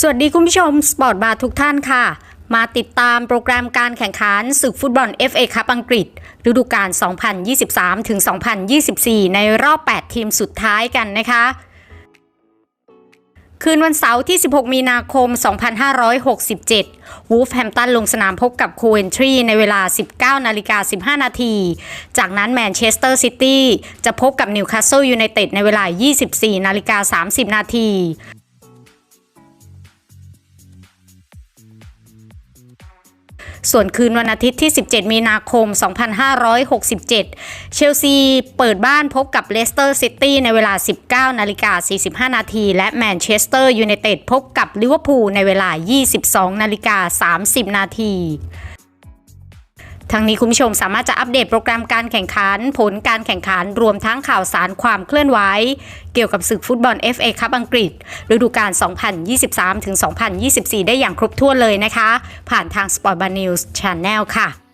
สวัสดีคุณผู้ชม สปอร์ตบาร์ทุกท่านค่ะ มาติดตามโปรแกรมการแข่งขันศึกฟุตบอล FA คัพอังกฤษ ฤดูกาล 2023 ถึง 2024 ในรอบ 8 ทีมสุดท้ายกันนะคะ คืนวันเสาร์ที่ 16 มีนาคม 2567 วูฟแฮมตันลงสนามพบกับโคเวนทรีในเวลา 19 นาฬิกา 15 นาที จากนั้นแมนเชสเตอร์ซิตี้จะพบกับนิวคาสเซิลยูไนเต็ดในเวลา 24 นาฬิกา 30 นาที ส่วนคืนวันอาทิตย์ที่ 17 มีนาคม 2567 เชลซีเปิดบ้านพบกับเลสเตอร์ซิตี้ในเวลา 19 นาฬิกา 45 นาที และแมนเชสเตอร์ยูไนเต็ดพบกับลิเวอร์พูลในเวลา 22 นาฬิกา 30 นาที ทั้งนี้คุณผู้ชมสามารถจะอัปเดตโปรแกรมการแข่งขัน ผลการแข่งขันรวมทั้งข่าวสารความเคลื่อนไหวเกี่ยวกับศึกฟุตบอล FA คัพอังกฤษ ฤดูกาล 2023-2024 ได้อย่างครบถ้วนเลยนะคะ ผ่านทาง Sport Bar News Channel ค่ะ